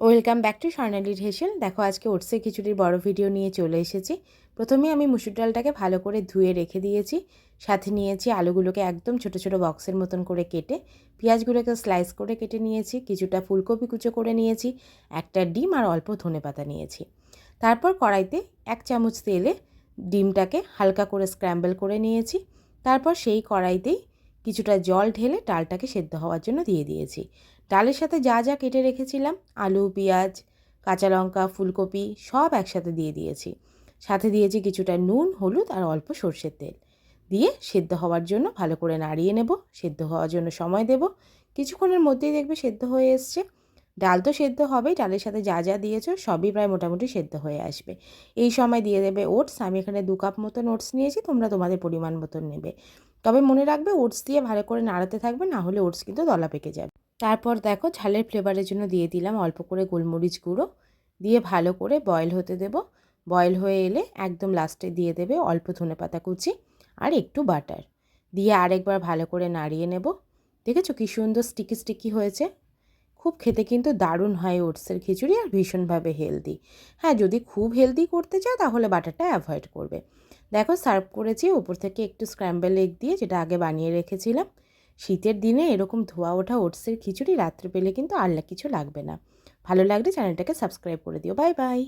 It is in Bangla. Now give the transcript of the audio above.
ওয়েলকাম ব্যাক টু স্বর্ণালীর হেসেল দেখো, আজকে ওটসে খিচুড়ির বড় ভিডিও নিয়ে চলে এসেছি। প্রথমে আমি মুসুর ডালটাকে ভালো করে ধুয়ে রেখে দিয়েছি। সাথে নিয়েছি আলুগুলোকে একদম ছোট ছোট বক্সের মতন করে কেটে, পেঁয়াজগুলোকে স্লাইস করে কেটে নিয়েছি, কিছুটা ফুলকপি কুচো করে নিয়েছি, একটা ডিম আর অল্প ধনে পাতা নিয়েছি। তারপর কড়াইতে এক চামচ তেলে ডিমটাকে হালকা করে স্ক্র্যাম্বল করে নিয়েছি। তারপর সেই কড়াইতেই কিছুটা জল ঢেলে ডালটাকে সেদ্ধ হওয়ার জন্য দিয়ে দিয়েছি। ডালের সাথে যা যা কেটে রেখেছিলাম, আলু, পেঁয়াজ, কাঁচা লঙ্কা, ফুলকপি, সব একসাথে দিয়ে দিয়েছি। সাথে দিয়েছি কিছুটা নুন, হলুদ আর অল্প সর্ষের তেল। দিয়ে সেদ্ধ হওয়ার জন্য ভালো করে নাড়িয়ে নেব। সেদ্ধ হওয়ার জন্য সময় দেব। কিছুক্ষণের মধ্যেই দেখবে সেদ্ধ হয়ে এসছে। ডাল তো সেদ্ধ হবেই, ডালের সাথে যা যা দিয়েছ সবই প্রায় মোটামুটি সেদ্ধ হয়ে আসবে। এই সময় দিয়ে দেবে ওটস, আমি এখানে দু কাপ মতন ওটস নিয়েছি, তোমরা তোমাদের পরিমাণ মতন নেবে। তবে মনে রাখবে ওটস দিয়ে ভালো করে নাড়াতে থাকবে, না হলে ওটস কিন্তু দলা পেকে যাবে। তারপর দেখো ঝালের ফ্লেভারের জন্য দিয়ে দিলাম অল্প করে গোলমরিচ গুঁড়ো, দিয়ে ভালো করে বয়েল হতে দেব। বয়েল হয়ে এলে একদম লাস্টে দিয়ে দেবে অল্প ধনে পাতা কুচি আর একটু বাটার দিয়ে আরেকবার ভালো করে নাড়িয়ে নেব। দেখেছ কী সুন্দর স্টিকি স্টিকি হয়েছে? খুব খেতে কিন্তু দারুণ হয় ওটসের খিচুড়ি আর ভীষণভাবে হেলদি হ্যাঁ যদি খুব হেলদি করতে চাও তাহলে বাটারটা অ্যাভয়েড করবে। দেখো সার্ভ করেছি, উপর থেকে একটু স্ক্র্যাম্বেল এগ দিয়ে যেটা আগে বানিয়ে রেখেছিলাম। শীতের দিনে এরকম ধোয়া ওঠা ওটসের খিচুড়ি রাত্রে পেলে কিন্তু আর কিছু লাগবে না। ভালো লাগলে চ্যানেলটাকে সাবস্ক্রাইব করে দিও। Bye bye